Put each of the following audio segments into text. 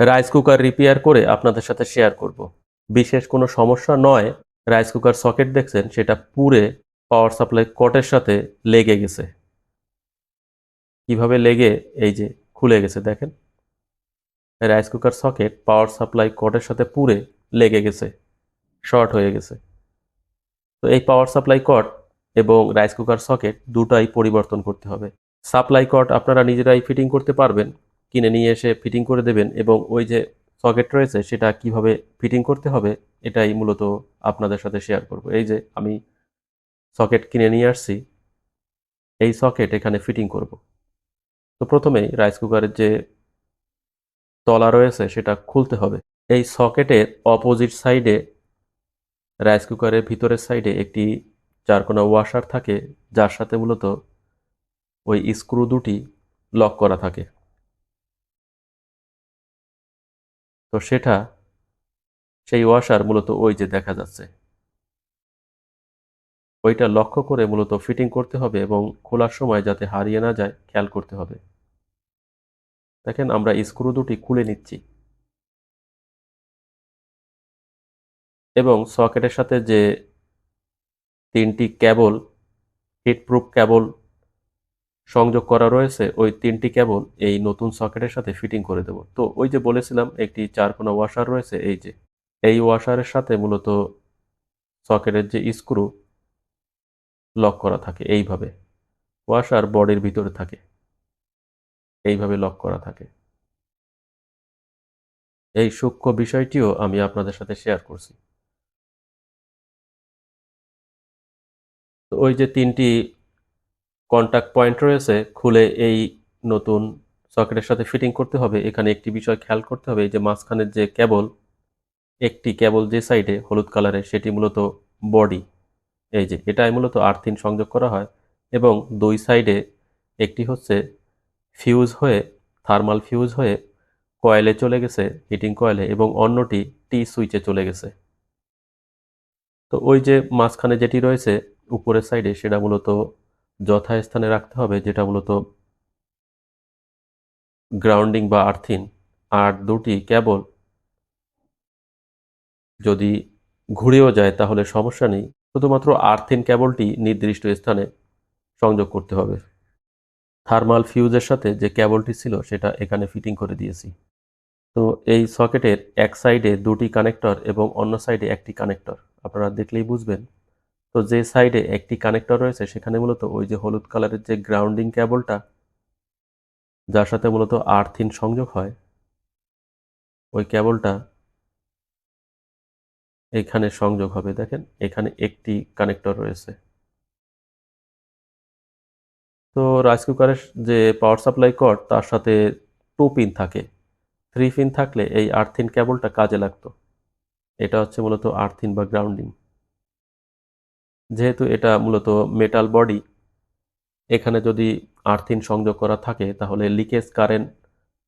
Rice cooker repair করে আপনাদের সাথে শেয়ার করব। বিশেষ কোনো সমস্যা নয় রাইস কুকার সকেট দেখছেন, সেটা পুরে পাওয়ার সাপ্লাই কটের সাথে লেগে গেছে। কীভাবে লেগে? এই যে খুলে গেছে, দেখেন। Rice cooker socket power supply কটের সাথে পুরে লেগে গেছে শর্ট হয়ে গেছে। তো এই পাওয়ার সাপ্লাই কট এবং রাইস কুকার সকেট দুটাই পরিবর্তন করতে হবে। সাপ্লাই কট আপনারা নিজেরাই ফিটিং করতে পারবেন। কিনে নিয়ে এসে ফিটিং করে দেবেন এবং ওই যে সকেট রয়েছে সেটা কীভাবে ফিটিং করতে হবে এটাই মূলত আপনাদের সাথে শেয়ার করব। এই যে আমি সকেট কিনে নিয়ে আসছি, এই সকেট এখানে ফিটিং করব। তো প্রথমেই রাইস কুকারের যে তলা রয়েছে সেটা খুলতে হবে। এই সকেটের অপোজিট সাইডে রাইস কুকারের ভিতরের সাইডে একটি চারকোনা ওয়াশার থাকে, যার সাথে মূলত ওই স্ক্রু দুটি লক করা থাকে। তো সেটা সেই ওয়াশার মূলত ওই যে দেখা যাচ্ছে। ওইটা লক্ষ্য করে মূলত ফিটিং করতে হবে এবং খোলার সময় যাতে হারিয়ে না যায়, খেয়াল করতে হবে। দেখেন আমরা স্ক্রু দুটি খুলে নিচ্ছি। এবং সকেটের সাথে যে তিনটি কেবল হিটপ্রুফ কেবল সংযোগ করা রয়েছে, ওই তিনটি কেবল এই নতুন সকেটের সাথে ফিটিং করে দেব। তো ওই যে বলেছিলাম, একটি চারকোনা ওয়াশার রয়েছে, এই যে, এই ওয়াশারের সাথে মূলত সকেটের যে স্ক্রু লক করা থাকে, এইভাবে। ওয়াশার বডির ভিতরে থাকে, এইভাবে লক করা থাকে। এই সূক্ষ্ম বিষয়টিও আমি আপনাদের সাথে শেয়ার করছি। তো ওই যে তিনটি কন্ট্যাক্ট পয়েন্ট রয়েছে, খুলে এই নতুন সকেটের সাথে ফিটিং করতে হবে। এখানে একটি বিষয় খেয়াল করতে হবে যে মাঝখানের যে কেবল একটি কেবল যে সাইডে হলুদ কালারের সেটি মূলত বডি এই যে এটাই মূলত আর্থিন সংযোগ করা হয়। এবং দুই সাইডে একটি হচ্ছে ফিউজ হয়ে থার্মাল ফিউজ হয়ে কয়েলে চলে গেছে হিটিং কয়েলে এবং অন্যটি টি সুইচে চলে গেছে। তো ওই যে মাঝখানে যেটি রয়েছে, উপরের সাইডে সেটা মূলত যথাস্থানে রাখতে হবে, যেটা মূলত গ্রাউন্ডিং বা আর্থিন আর দুটি কেবল যদি ঘুরেও যায় তাহলে সমস্যা নেই। শুধুমাত্র আর্থিন কেবলটি নির্দিষ্ট স্থানে সংযোগ করতে হবে। থার্মাল ফিউজের সাথে যে কেবলটি ছিল সেটা এখানে ফিটিং করে দিয়েছি। তো এই সকেটের এক সাইডে দুটি কানেক্টর এবং অন্য সাইডে একটি কানেক্টর আপনারা দেখলেই বুঝবেন তো যে সাইডে একটি কানেক্টর রয়েছে, সেখানে মূলত ওই যে হলুদ কালারের যে গ্রাউন্ডিং কেবলটা যার সাথে মূলত আর্থিন সংযোগ হয়, ওই কেবলটা এখানে সংযোগ হবে। দেখেন, এখানে একটি কানেক্টর রয়েছে। তো রাইস কুকারের যে পাওয়ার সাপ্লাই কর্ড তার সাথে টু পিন থাকে। থ্রি পিন থাকলে এই আর্থিন কেবলটা কাজে লাগতো। এটা হচ্ছে মূলত আর্থিন বা গ্রাউন্ডিং যেহেতু এটা মূলত মেটাল বডি এখানে যদি আর্থিন সংযোগ করা থাকে, তাহলে লিকেজ কারেন্ট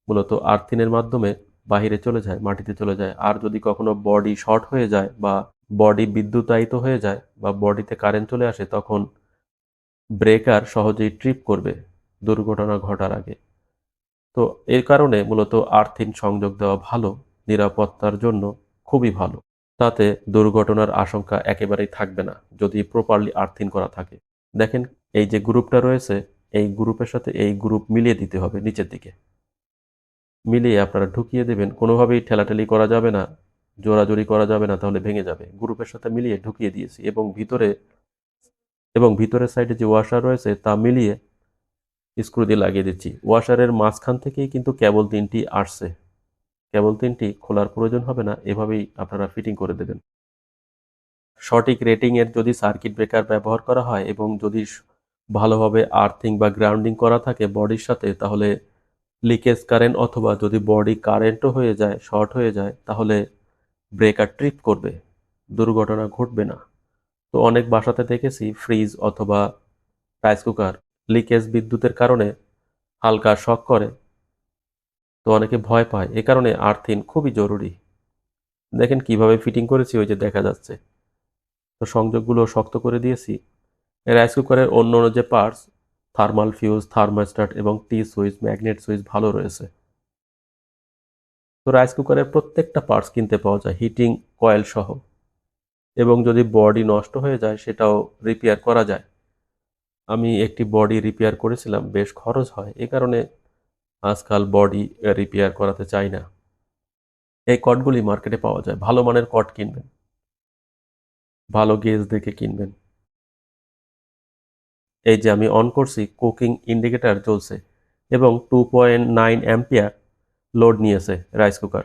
মূলত আর্থিনের মাধ্যমে বাহিরে চলে যায়, মাটিতে চলে যায়। আর যদি কখনো বডি শর্ট হয়ে যায় বা বডি বিদ্যুতায়িত হয়ে যায় বা বডিতে কারেন্ট চলে আসে, তখন ব্রেকার সহজেই ট্রিপ করবে দুর্ঘটনা ঘটার আগে। তো এর কারণে মূলত আর্থিন সংযোগ দেওয়া ভালো, নিরাপত্তার জন্য খুবই ভালো। তাতে দুর্ঘটনার আশঙ্কা একেবারেই থাকবে না, যদি প্রপারলি আর্থিন করা থাকে। দেখেন, এই যে গ্রুপটা রয়েছে, এই গ্রুপের সাথে এই গ্রুপ মিলিয়ে দিতে হবে নিচের দিকে। মিলিয়ে আপনারা ঢুকিয়ে দেবেন, কোনোভাবেই ঠেলাঠেলি করা যাবে না, জোরাজোরি করা যাবে না, তাহলে ভেঙে যাবে। গ্রুপের সাথে মিলিয়ে ঢুকিয়ে দিয়েছি, এবং ভিতরে, এবং ভিতরের সাইডে যে ওয়াশার রয়েছে, তা মিলিয়ে স্ক্রু দিয়ে লাগিয়ে দিচ্ছি। ওয়াশারের মাঝখান থেকেই কিন্তু কেবল তিনটি আসছে। কেবল তিনটি খোলার প্রয়োজন হবে না, এভাবেই আপনারা ফিটিং করে দেবেন। সঠিক রেটিংয়ের যদি সার্কিট ব্রেকার ব্যবহার করা হয় এবং যদি ভালোভাবে আর্থিং বা গ্রাউন্ডিং করা থাকে বডির সাথে, তাহলে লিকেজ কারেন্ট অথবা যদি বডি কারেন্টও হয়ে যায় শর্ট হয়ে যায়, তাহলে ব্রেকার ট্রিপ করবে, দুর্ঘটনা ঘটবে না। তো অনেক বাসাতে দেখেছি ফ্রিজ অথবা রাইস কুকার লিকেজ বিদ্যুতের কারণে হালকা শক করে। তো অনেকে ভয় পায়। এ কারণে আর্থিন খুবই জরুরি। দেখেন কীভাবে ফিটিং করেছি, ওই যে দেখা যাচ্ছে। তো সংযোগগুলো শক্ত করে দিয়েছি। রাইস কুকারের অন্য অন্য যে পার্টস, থার্মাল ফিউজ, থার্মোস্ট্যাট এবং টি সুইচ, ম্যাগনেট সুইচ ভালো রয়েছে। তো রাইস কুকারের প্রত্যেকটা পার্টস কিনতে পাওয়া যায়, হিটিং, কয়েল সহ। এবং যদি বডি নষ্ট হয়ে যায়, সেটাও রিপেয়ার করা যায়। আমি একটি বডি রিপেয়ার করেছিলাম, বেশ খরচ হয়। এ কারণে আজকাল বডি রিপেয়ার করাতে চাই না। এই কটগুলি মার্কেটে পাওয়া যায়। ভালো মানের কট কিনবেন। ভালো গেজ দেখে কিনবেন। এই যে আমি অন করছি কুকিং ইন্ডিকেটার চলছে এবং two point nine ampere load নিয়েছে রাইস কুকার